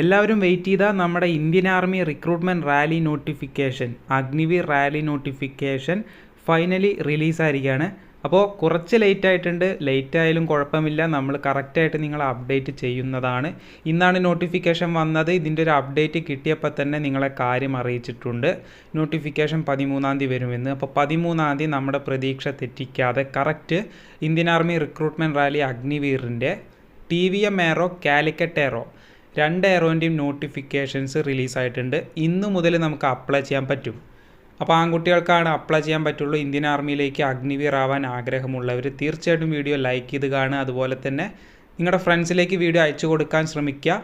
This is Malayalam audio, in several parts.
എല്ലാവരും വെയിറ്റ് ചെയ്ത നമ്മുടെ Indian Army recruitment rally notification Agniveer rally notification finally റിലീസായിരിക്കുകയാണ് അപ്പോൾ കുറച്ച് ലേറ്റ് ആയിട്ടുണ്ട്. ലേറ്റ് ആയാലും കുഴപ്പമില്ല. നമ്മൾ കറക്റ്റായിട്ട് നിങ്ങൾ അപ്ഡേറ്റ് ചെയ്യുന്നതാണ്. ഇന്നാണ് നോട്ടിഫിക്കേഷൻ വന്നത്. ഇതിന്റെ ഒരു അപ്ഡേറ്റ് കിട്ടിയപ്പോൾ തന്നെ നിങ്ങളെ കാര്യം അറിയിച്ചിട്ടുണ്ട്. നോട്ടിഫിക്കേഷൻ പതിമൂന്നാം തീയതി വരുമെന്ന് അപ്പോൾ പതിമൂന്നാം തീയതി നമ്മുടെ പ്രതീക്ഷ തെറ്റിക്കാതെ correct Indian Army recruitment rally അഗ്നിവീറിന്റെ T V M ARO Calicut ARO രണ്ട് എയറോന്റെയും നോട്ടിഫിക്കേഷൻസ് റിലീസായിട്ടുണ്ട് ഇന്നു മുതൽ നമുക്ക് അപ്ലൈ ചെയ്യാൻ പറ്റും. അപ്പോൾ ആൺകുട്ടികൾക്കാണ് അപ്ലൈ ചെയ്യാൻ പറ്റുള്ളൂ. ഇന്ത്യൻ ആർമിയിലേക്ക് അഗ്നിവീർ ആവാൻ ആഗ്രഹമുള്ളവർ തീർച്ചയായിട്ടും വീഡിയോ ലൈക്ക് ചെയ്ത് കാണുക. അതുപോലെ തന്നെ നിങ്ങളുടെ ഫ്രണ്ട്സിലേക്ക് വീഡിയോ അയച്ചു കൊടുക്കാൻ ശ്രമിക്കുക.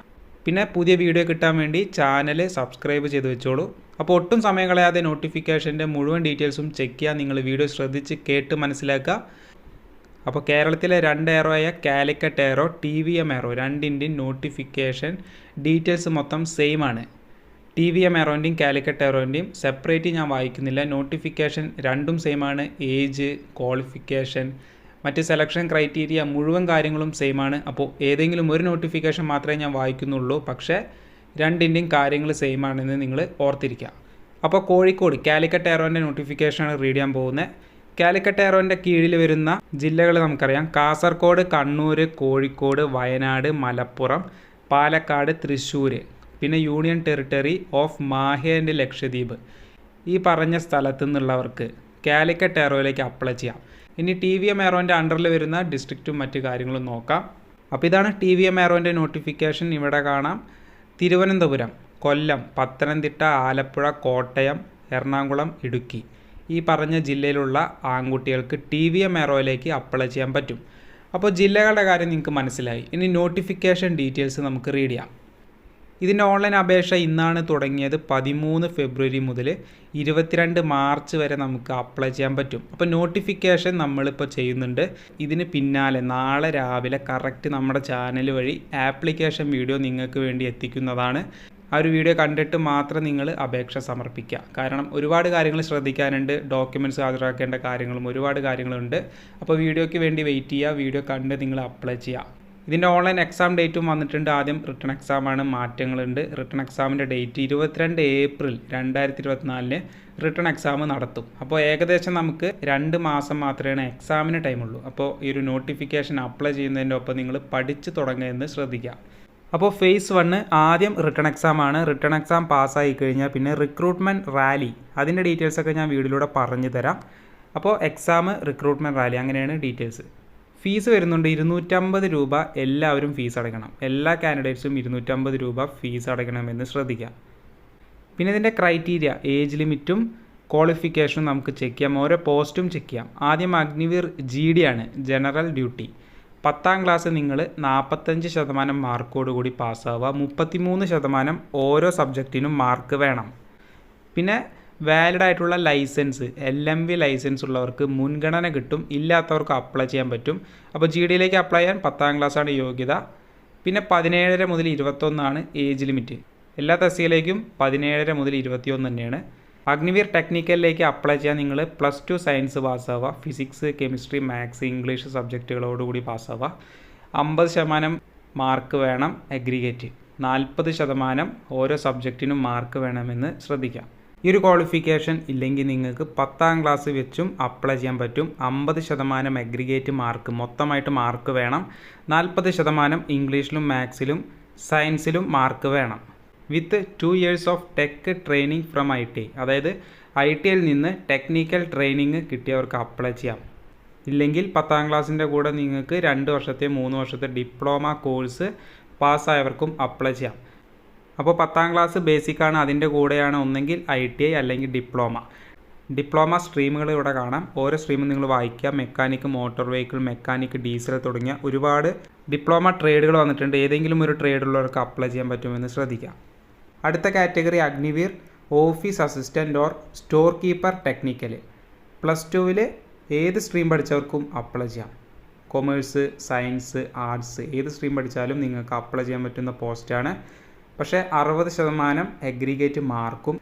പിന്നെ പുതിയ വീഡിയോ കിട്ടാൻ വേണ്ടി ചാനൽ സബ്സ്ക്രൈബ് ചെയ്ത് വെച്ചോളൂ. അപ്പോൾ ഒട്ടും സമയം കളയാതെ നോട്ടിഫിക്കേഷന്റെ മുഴുവൻ ഡീറ്റെയിൽസും ചെക്ക് ചെയ്യുക നിങ്ങൾ വീഡിയോ ശ്രദ്ധിച്ച് കേട്ട് മനസ്സിലാക്കുക. അപ്പോൾ കേരളത്തിലെ രണ്ട് എയറോ ആയ Calicut ARO T V M ARO രണ്ടിന്റെയും നോട്ടിഫിക്കേഷൻ ഡീറ്റെയിൽസ് മൊത്തം സെയിം ആണ്. ടി വി എം എയറോന്റെയും കാലിക്കറ്റ് എയറോന്റെയും സെപ്പറേറ്റ് ഞാൻ വായിക്കുന്നില്ല. നോട്ടിഫിക്കേഷൻ രണ്ടും സെയിം ആണ്. ഏജ് ക്വാളിഫിക്കേഷൻ മറ്റ് സെലക്ഷൻ ക്രൈറ്റീരിയ മുഴുവൻ കാര്യങ്ങളും സെയിം ആണ്. അപ്പോൾ ഏതെങ്കിലും ഒരു നോട്ടിഫിക്കേഷൻ മാത്രമേ ഞാൻ വായിക്കുന്നുള്ളൂ. പക്ഷേ രണ്ടിന്റെയും കാര്യങ്ങൾ സെയിം ആണെന്ന് നിങ്ങൾ ഓർത്തിരിക്കുക. അപ്പോൾ കോഴിക്കോട് കാലിക്കറ്റ് എയറോന്റെ നോട്ടിഫിക്കേഷനാണ് റീഡ് ചെയ്യാൻ പോകുന്നത്. കാലിക്കറ്റ് എയറോന്റെ കീഴിൽ വരുന്ന ജില്ലകൾ നമുക്കറിയാം. കാസർഗോഡ് കണ്ണൂർ കോഴിക്കോട് വയനാട് മലപ്പുറം പാലക്കാട് തൃശ്ശൂർ പിന്നെ union territory of Mahe and Lakshadweep. ഈ പറഞ്ഞ സ്ഥലത്തു നിന്നുള്ളവർക്ക് കാലിക്കറ്റ് എയറോയിലേക്ക് അപ്ലൈ ചെയ്യാം. ഇനി ടി വി എം എയറോന്റെ അണ്ടറിൽ വരുന്ന ഡിസ്ട്രിക്റ്റും മറ്റു കാര്യങ്ങളും നോക്കാം. അപ്പോൾ ഇതാണ് ടി വി എം എയറോന്റെ നോട്ടിഫിക്കേഷൻ. ഇവിടെ കാണാം. തിരുവനന്തപുരം കൊല്ലം പത്തനംതിട്ട ആലപ്പുഴ കോട്ടയം എറണാകുളം ഇടുക്കി. ഈ പറഞ്ഞ ജില്ലയിലുള്ള ആൺകുട്ടികൾക്ക് ടി വി എം എറോയിലേക്ക് അപ്ലൈ ചെയ്യാൻ പറ്റും. അപ്പോൾ ജില്ലകളുടെ കാര്യം നിങ്ങൾക്ക് മനസ്സിലായി. ഇനി നോട്ടിഫിക്കേഷൻ ഡീറ്റെയിൽസ് നമുക്ക് റീഡ് ചെയ്യാം. ഇതിന്റെ ഓൺലൈൻ അപേക്ഷ ഇന്നാണ് തുടങ്ങിയത് പതിമൂന്ന് ഫെബ്രുവരി മുതൽ ഇരുപത്തിരണ്ട് മാർച്ച് വരെ നമുക്ക് അപ്ലൈ ചെയ്യാൻ പറ്റും. അപ്പോൾ നോട്ടിഫിക്കേഷൻ നമ്മളിപ്പോൾ ചെയ്യുന്നുണ്ട്. ഇതിന് പിന്നാലെ നാളെ രാവിലെ കറക്റ്റ് നമ്മുടെ ചാനൽ വഴി ആപ്ലിക്കേഷൻ വീഡിയോ നിങ്ങൾക്ക് വേണ്ടി എത്തിക്കുന്നതാണ്. ആ ഒരു വീഡിയോ കണ്ടിട്ട് മാത്രം നിങ്ങൾ അപേക്ഷ സമർപ്പിക്കുക. കാരണം ഒരുപാട് കാര്യങ്ങൾ ശ്രദ്ധിക്കാനുണ്ട് ഡോക്യുമെന്റ്സ് ഹാജരാക്കേണ്ട കാര്യങ്ങളും ഒരുപാട് കാര്യങ്ങളുണ്ട്. അപ്പോൾ വീഡിയോയ്ക്ക് വേണ്ടി വെയിറ്റ് ചെയ്യുക വീഡിയോ കണ്ട് നിങ്ങൾ അപ്ലൈ ചെയ്യുക. ഇതിന്റെ ഓൺലൈൻ എക്സാം ഡേറ്റും വന്നിട്ടുണ്ട്. ആദ്യം റിട്ടേൺ എക്സാമാണ് മാറ്റങ്ങളുണ്ട്. റിട്ടേൺ എക്സാമിന്റെ ഡേറ്റ് ഇരുപത്തിരണ്ട് ഏപ്രിൽ രണ്ടായിരത്തി ഇരുപത്തിനാലിന് റിട്ടേൺ എക്സാം നടത്തും. അപ്പോൾ ഏകദേശം നമുക്ക് രണ്ട് മാസം മാത്രമേ എക്സാമിന് ടൈമുള്ളൂ അപ്പോൾ ഈ ഒരു നോട്ടിഫിക്കേഷൻ അപ്ലൈ ചെയ്യുന്നതിന്റെ ഒപ്പം നിങ്ങൾ പഠിച്ചു തുടങ്ങുമെന്ന് ശ്രദ്ധിക്കുക. അപ്പോൾ ഫേസ് വണ്ണ് ആദ്യം റിട്ടേൺ എക്സാം ആണ്. റിട്ടേൺ എക്സാം പാസ്സായി കഴിഞ്ഞാൽ പിന്നെ റിക്രൂട്ട്മെന്റ് റാലി അതിന്റെ ഡീറ്റെയിൽസൊക്കെ ഞാൻ വീഡിയോയിലൂടെ പറഞ്ഞു തരാം. അപ്പോൾ എക്സാം റിക്രൂട്ട്മെന്റ് റാലി അങ്ങനെയാണ് ഡീറ്റെയിൽസ് ഫീസ് വരുന്നുണ്ട് ഇരുന്നൂറ്റമ്പത് രൂപ. എല്ലാവരും ഫീസ് അടയ്ക്കണം. എല്ലാ കാൻഡിഡേറ്റ്സും ഇരുന്നൂറ്റമ്പത് രൂപ ഫീസ് അടയ്ക്കണമെന്ന് ശ്രദ്ധിക്കുക. പിന്നെ ഇതിന്റെ ക്രൈറ്റീരിയ ഏജ് ലിമിറ്റും ക്വാളിഫിക്കേഷനും നമുക്ക് ചെക്ക് ചെയ്യാം. ഓരോ പോസ്റ്റും ചെക്ക് ചെയ്യാം. ആദ്യം അഗ്നിവീർ ജി ഡി ആണ്. ജനറൽ ഡ്യൂട്ടി പത്താം ക്ലാസ് നിങ്ങൾ നാൽപ്പത്തഞ്ച് ശതമാനം മാർക്കോട് കൂടി പാസ്സാവുക. മുപ്പത്തിമൂന്ന് ശതമാനം ഓരോ സബ്ജക്റ്റിനും മാർക്ക് വേണം. പിന്നെ വാലിഡ് ആയിട്ടുള്ള licence L M V licence ഉള്ളവർക്ക് മുൻഗണന കിട്ടും. ഇല്ലാത്തവർക്ക് അപ്ലൈ ചെയ്യാൻ പറ്റും. അപ്പോൾ ജി ഡിയിലേക്ക് അപ്ലൈ ചെയ്യാൻ പത്താം ക്ലാസ്സാണ് യോഗ്യത. പിന്നെ പതിനേഴര മുതൽ ഇരുപത്തൊന്നാണ് ഏജ് ലിമിറ്റ് എല്ലാ തസ്തികയിലേക്കും പതിനേഴര മുതൽ ഇരുപത്തിയൊന്ന് തന്നെയാണ്. അഗ്നിവീർ ടെക്നിക്കലിലേക്ക് അപ്ലൈ ചെയ്യാൻ നിങ്ങൾ പ്ലസ് ടു സയൻസ് പാസ്സാവുക ഫിസിക്സ് കെമിസ്ട്രി മാത്സ് ഇംഗ്ലീഷ് സബ്ജക്റ്റുകളോടുകൂടി പാസ്സാവുക അമ്പത് ശതമാനം മാർക്ക് വേണം അഗ്രിഗേറ്റ് നാൽപ്പത് ശതമാനം ഓരോ സബ്ജക്റ്റിനും മാർക്ക് വേണമെന്ന് ശ്രദ്ധിക്കാം. ഈ ഒരു ക്വാളിഫിക്കേഷൻ ഇല്ലെങ്കിൽ നിങ്ങൾക്ക് പത്താം ക്ലാസ് വെച്ചും അപ്ലൈ ചെയ്യാൻ പറ്റും. അമ്പത് ശതമാനം അഗ്രിഗേറ്റ് മാർക്ക് മൊത്തമായിട്ട് മാർക്ക് വേണം. നാൽപ്പത് ശതമാനം ഇംഗ്ലീഷിലും മാത്സിലും സയൻസിലും മാർക്ക് വേണം. With two years of tech training from I T അതായത് ഐ ടി ഐയിൽ നിന്ന് ടെക്നിക്കൽ ട്രെയിനിങ് കിട്ടിയവർക്ക് അപ്ലൈ ചെയ്യാം. ഇല്ലെങ്കിൽ പത്താം ക്ലാസ്സിന്റെ കൂടെ നിങ്ങൾക്ക് രണ്ട് വർഷത്തെ മൂന്ന് വർഷത്തെ ഡിപ്ലോമ കോഴ്സ് പാസ്സായവർക്കും അപ്ലൈ ചെയ്യാം. അപ്പോൾ പത്താം ക്ലാസ് ബേസിക്കാണ് അതിന്റെ കൂടെയാണ് ഒന്നെങ്കിൽ ഐ ടി ഐ അല്ലെങ്കിൽ ഡിപ്ലോമ ഡിപ്ലോമ സ്ട്രീമുകൾ ഇവിടെ കാണാം. ഓരോ സ്ട്രീമും നിങ്ങൾ വായിക്കുക. Mechanic motor vehicle mechanic diesel തുടങ്ങിയ ഒരുപാട് ഡിപ്ലോമ ട്രേഡുകൾ വന്നിട്ടുണ്ട്. ഏതെങ്കിലും ഒരു ട്രേഡുള്ളവർക്ക് അപ്ലൈ ചെയ്യാൻ പറ്റുമെന്ന് ശ്രദ്ധിക്കാം അടുത്ത category Agniveer office assistant or store keeper technical. Plus ടുവിൽ ഏത് സ്ട്രീം പഠിച്ചവർക്കും അപ്ലൈ ചെയ്യാം. കൊമേഴ്സ് സയൻസ് ആർട്സ് ഏത് സ്ട്രീം പഠിച്ചാലും നിങ്ങൾക്ക് അപ്ലൈ ചെയ്യാൻ പറ്റുന്ന പോസ്റ്റാണ് പക്ഷേ അറുപത് ശതമാനം എഗ്രിഗേറ്റ് മാർക്കും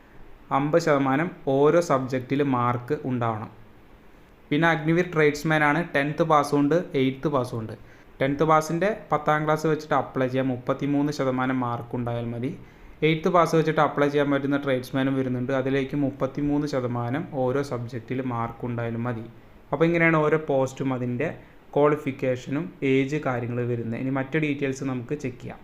അമ്പത് ശതമാനം ഓരോ സബ്ജക്റ്റിൽ മാർക്ക് ഉണ്ടാവണം. പിന്നെ അഗ്നിവീർ ട്രേഡ്സ്മാൻ ആണ്. ടെൻത്ത് പാസ്സും ഉണ്ട് എയ്ത്ത് പാസ്സും ഉണ്ട്. ടെൻത്ത് പാസിന്റെ പത്താം ക്ലാസ് വെച്ചിട്ട് അപ്ലൈ ചെയ്യാം മുപ്പത്തി മൂന്ന് ശതമാനം മാർക്ക് ഉണ്ടായാൽ മതി. എയ്ത്ത് പാസ് വെച്ചിട്ട് അപ്ലൈ ചെയ്യാൻ പറ്റുന്ന ട്രേഡ്സ്മാനും വരുന്നുണ്ട്. അതിലേക്ക് മുപ്പത്തി മൂന്ന് ശതമാനം ഓരോ സബ്ജക്റ്റിൽ മാർക്ക് ഉണ്ടായാലും മതി. അപ്പോൾ ഇങ്ങനെയാണ് ഓരോ പോസ്റ്റും അതിന്റെ ക്വാളിഫിക്കേഷനും ഏജ് കാര്യങ്ങൾ വരുന്നത്. ഇനി മറ്റു ഡീറ്റെയിൽസ് നമുക്ക് ചെക്ക് ചെയ്യാം.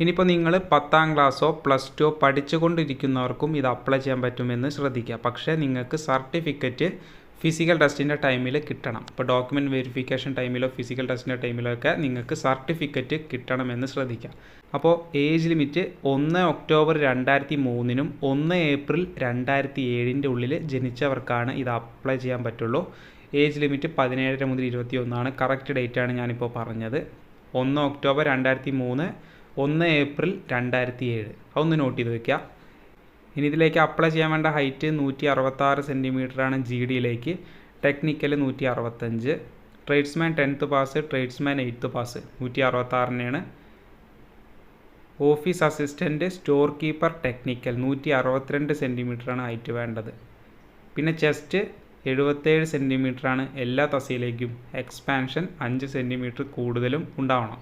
ഇനിയിപ്പോൾ നിങ്ങൾ പത്താം ക്ലാസ്സോ പ്ലസ് ടു പഠിച്ചുകൊണ്ടിരിക്കുന്നവർക്കും ഇത് അപ്ലൈ ചെയ്യാൻ പറ്റുമെന്ന് ശ്രദ്ധിക്കുക. പക്ഷേ നിങ്ങൾക്ക് സർട്ടിഫിക്കറ്റ് ഫിസിക്കൽ ടെസ്റ്റിന്റെ ടൈമിൽ കിട്ടണം. ഇപ്പോൾ ഡോക്യുമെന്റ് വെരിഫിക്കേഷൻ ടൈമിലോ ഫിസിക്കൽ ടെസ്റ്റിന്റെ ടൈമിലോ ഒക്കെ നിങ്ങൾക്ക് സർട്ടിഫിക്കറ്റ് കിട്ടണമെന്ന് ശ്രദ്ധിക്കുക. അപ്പോൾ ഏജ് ലിമിറ്റ് ഒന്ന് ഒക്ടോബർ രണ്ടായിരത്തി മൂന്നിനും ഒന്ന് ഏപ്രിൽ രണ്ടായിരത്തി ഏഴിന്റെ ഉള്ളിൽ ജനിച്ചവർക്കാണ് ഇത് അപ്ലൈ ചെയ്യാൻ പറ്റുള്ളൂ. ഏജ് ലിമിറ്റ് പതിനേഴര മുതൽ ഇരുപത്തി ഒന്നാണ് കറക്റ്റ് ഡേറ്റാണ് ഞാനിപ്പോൾ പറഞ്ഞത്. ഒന്ന് ഒക്ടോബർ രണ്ടായിരത്തി മൂന്ന് ഒന്ന് ഏപ്രിൽ രണ്ടായിരത്തി ഏഴ് അതൊന്ന് നോട്ട് ചെയ്ത് വെക്കുക ഇനി ഇതിലേക്ക് അപ്ലൈ ചെയ്യാൻ വേണ്ട ഹൈറ്റ് നൂറ്റി അറുപത്താറ് സെന്റിമീറ്ററാണ് ജി ഡിയിലേക്ക്. ടെക്നിക്കൽ നൂറ്റി അറുപത്തഞ്ച് tradesman tenth pass tradesman eighth pass നൂറ്റി അറുപത്താറിനാണ് office assistant store keeper technical നൂറ്റി അറുപത്തിരണ്ട് സെന്റിമീറ്ററാണ് ഹൈറ്റ് വേണ്ടത്. പിന്നെ ചെസ്റ്റ് എഴുപത്തേഴ് സെന്റിമീറ്ററാണ് എല്ലാ തസയിലേക്കും എക്സ്പാൻഷൻ അഞ്ച് സെന്റിമീറ്റർ കൂടുതലും ഉണ്ടാവണം.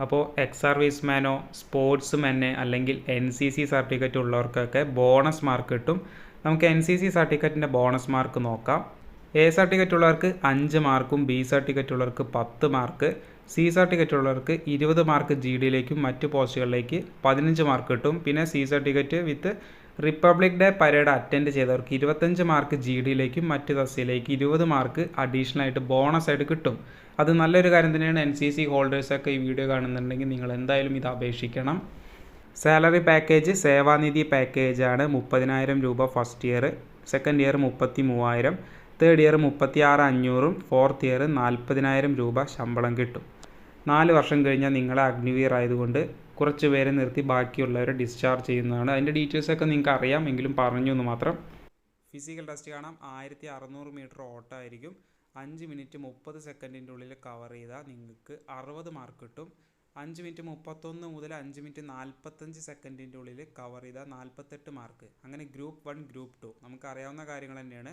അപ്പോൾ എക്സ് സർവീസ്മാനോ സ്പോർട്സ്മാന് അല്ലെങ്കിൽ എൻ സി സി സർട്ടിഫിക്കറ്റ് ഉള്ളവർക്കൊക്കെ ബോണസ് മാർക്ക് കിട്ടും. നമുക്ക് എൻ സി സി സർട്ടിഫിക്കറ്റിന്റെ ബോണസ് മാർക്ക് നോക്കാം. എ സർട്ടിഫിക്കറ്റ് ഉള്ളവർക്ക് അഞ്ച് മാർക്കും ബി സർട്ടിഫിക്കറ്റ് ഉള്ളവർക്ക് പത്ത് മാർക്ക് സി സർട്ടിഫിക്കറ്റ് ഉള്ളവർക്ക് ഇരുപത് മാർക്ക് ജി ഡിയിലേക്കും മറ്റ് പോസ്റ്റുകളിലേക്ക് പതിനഞ്ച് മാർക്ക് കിട്ടും. പിന്നെ C certificate with republic day parade attend ചെയ്തവർക്ക് ഇരുപത്തഞ്ച് മാർക്ക് ജി ഡിയിലേക്കും മറ്റ് തസ്യയിലേക്ക് ഇരുപത് മാർക്ക് അഡീഷണൽ ആയിട്ട് ബോണസ് ആയിട്ട് കിട്ടും. അത് നല്ലൊരു കാര്യം തന്നെയാണ്. എൻ സി സി ഹോൾഡേഴ്സൊക്കെ ഈ വീഡിയോ കാണുന്നുണ്ടെങ്കിൽ നിങ്ങൾ എന്തായാലും ഇത് അപേക്ഷിക്കണം. സാലറി പാക്കേജ് സേവാനിധി പാക്കേജാണ് മുപ്പതിനായിരം രൂപ ഫസ്റ്റ് ഇയർ സെക്കൻഡ് ഇയർ മുപ്പത്തി മൂവായിരം തേർഡ് ഇയർ മുപ്പത്തി ആറ് അഞ്ഞൂറും ഫോർത്ത് ഇയർ നാൽപ്പതിനായിരം രൂപ ശമ്പളം കിട്ടും. നാല് വർഷം കഴിഞ്ഞാൽ നിങ്ങളെ അഗ്നിവീർ ആയതുകൊണ്ട് കുറച്ച് പേരെ നിർത്തി ബാക്കിയുള്ളവരെ ഡിസ്ചാർജ് ചെയ്യുന്നതാണ്. അതിന്റെ ഡീറ്റെയിൽസൊക്കെ നിങ്ങൾക്ക് അറിയാം എങ്കിലും പറഞ്ഞു എന്ന് മാത്രം. ഫിസിക്കൽ ടെസ്റ്റ് കാണാം. ആയിരത്തി അറുന്നൂറ് മീറ്റർ ഓട്ടമായിരിക്കും. അഞ്ച് മിനിറ്റ് മുപ്പത് സെക്കൻഡിന്റെ ഉള്ളിൽ കവർ ചെയ്താൽ നിങ്ങൾക്ക് അറുപത് മാർക്ക് കിട്ടും. അഞ്ച് മിനിറ്റ് മുപ്പത്തൊന്ന് മുതൽ അഞ്ച് മിനിറ്റ് നാൽപ്പത്തഞ്ച് സെക്കൻഡിന്റെ ഉള്ളിൽ കവർ ചെയ്താൽ നാൽപ്പത്തെട്ട് മാർക്ക് അങ്ങനെ ഗ്രൂപ്പ് വൺ ഗ്രൂപ്പ് ടു നമുക്ക് അറിയാവുന്ന കാര്യങ്ങൾ തന്നെയാണ്.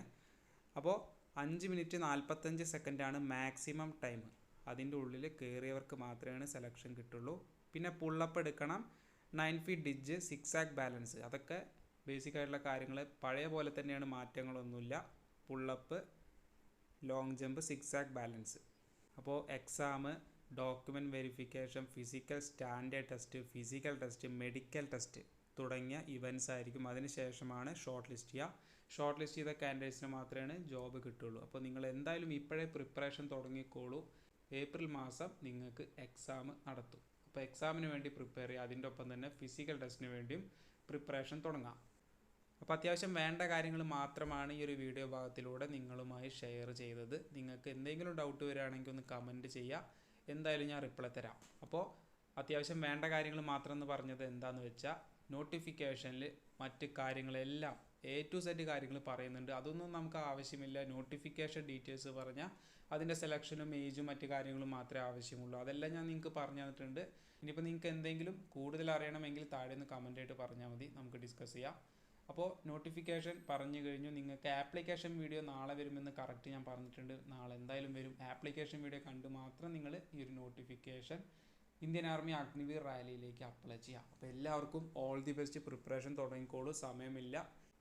അപ്പോൾ അഞ്ച് മിനിറ്റ് നാൽപ്പത്തഞ്ച് സെക്കൻഡാണ് മാക്സിമം ടൈം അതിന്റെ ഉള്ളിൽ കയറിയവർക്ക് മാത്രമേ സെലക്ഷൻ കിട്ടുള്ളൂ. പിന്നെ പുള്ളപ്പ് എടുക്കണം. Nine feet ditch zigzag balance അതൊക്കെ ബേസിക് ആയിട്ടുള്ള കാര്യങ്ങൾ പഴയ പോലെ തന്നെയാണ് മാറ്റങ്ങളൊന്നുമില്ല. Pull up long jump zigzag balance അപ്പോൾ exam document verification physical standard test physical test medical test തുടങ്ങിയ ഇവന്റ്സ് ആയിരിക്കും. അതിനുശേഷമാണ് ഷോർട്ട് ലിസ്റ്റ് ചെയ്യുക. ഷോർട്ട് ലിസ്റ്റ് ചെയ്ത കാൻഡിഡേറ്റ്സിന് മാത്രമേ ജോബ് കിട്ടുള്ളൂ അപ്പോൾ നിങ്ങൾ എന്തായാലും ഇപ്പോഴേ പ്രിപ്പറേഷൻ തുടങ്ങിക്കോളൂ. ഏപ്രിൽ മാസം നിങ്ങൾക്ക് എക്സാം നടത്തും. അപ്പോൾ എക്സാമിന് വേണ്ടി പ്രിപ്പയർ ചെയ്യുക. അതിന്റെ ഒപ്പം തന്നെ ഫിസിക്കൽ ടെസ്റ്റിന് വേണ്ടിയും പ്രിപ്പറേഷൻ തുടങ്ങാം. അപ്പോൾ അത്യാവശ്യം വേണ്ട കാര്യങ്ങൾ മാത്രമാണ് ഈ ഒരു വീഡിയോ ഭാഗത്തിലൂടെ നിങ്ങളുമായി ഷെയർ ചെയ്തത്. നിങ്ങൾക്ക് എന്തെങ്കിലും ഡൗട്ട് വരികയാണെങ്കിൽ ഒന്ന് കമന്റ് ചെയ്യുക. എന്തായാലും ഞാൻ റിപ്ലൈ തരാം. അപ്പോൾ അത്യാവശ്യം വേണ്ട കാര്യങ്ങൾ മാത്രം എന്ന് പറഞ്ഞത് എന്താണെന്ന് വെച്ചാൽ നോട്ടിഫിക്കേഷനിൽ മറ്റ് കാര്യങ്ങളെല്ലാം എ ടു സെറ്റ് കാര്യങ്ങൾ പറയുന്നുണ്ട്. അതൊന്നും നമുക്ക് ആവശ്യമില്ല. നോട്ടിഫിക്കേഷൻ ഡീറ്റെയിൽസ് പറഞ്ഞാൽ അതിന്റെ സെലക്ഷനും ഏജും മറ്റ് കാര്യങ്ങളും മാത്രമേ ആവശ്യമുള്ളൂ. അതെല്ലാം ഞാൻ നിങ്ങൾക്ക് പറഞ്ഞു തന്നിട്ടുണ്ട്. ഇനിയിപ്പോൾ നിങ്ങൾക്ക് എന്തെങ്കിലും കൂടുതൽ അറിയണമെങ്കിൽ താഴെ നിന്ന് കമന്റ് ആയിട്ട് പറഞ്ഞാൽ മതി. നമുക്ക് ഡിസ്കസ് ചെയ്യാം. അപ്പോൾ നോട്ടിഫിക്കേഷൻ പറഞ്ഞു കഴിഞ്ഞു. നിങ്ങൾക്ക് ആപ്ലിക്കേഷൻ വീഡിയോ നാളെ വരുമെന്ന് കറക്റ്റ് ഞാൻ പറഞ്ഞിട്ടുണ്ട്. നാളെ എന്തായാലും വരും. ആപ്ലിക്കേഷൻ വീഡിയോ കണ്ട് മാത്രം നിങ്ങൾ ഈ ഒരു നോട്ടിഫിക്കേഷൻ ഇന്ത്യൻ ആർമി അഗ്നിവീർ റാലിയിലേക്ക് അപ്ലൈ ചെയ്യാം. അപ്പോൾ എല്ലാവർക്കും ഓൾ ദി ബെസ്റ്റ് പ്രിപ്പറേഷൻ തുടങ്ങിക്കോളൂ സമയമില്ല.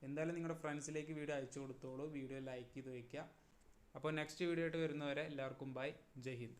എന്തായാലും നിങ്ങളുടെ ഫ്രണ്ട്സിലേക്ക് വീഡിയോ അയച്ചു കൊടുത്തോളൂ വീഡിയോ ലൈക്ക് ചെയ്ത് വയ്ക്കുക അപ്പോൾ നെക്സ്റ്റ് വീഡിയോ ആയിട്ട് വരുന്നവരെ എല്ലാവർക്കും ബൈ ജയ് ഹിന്ദ്.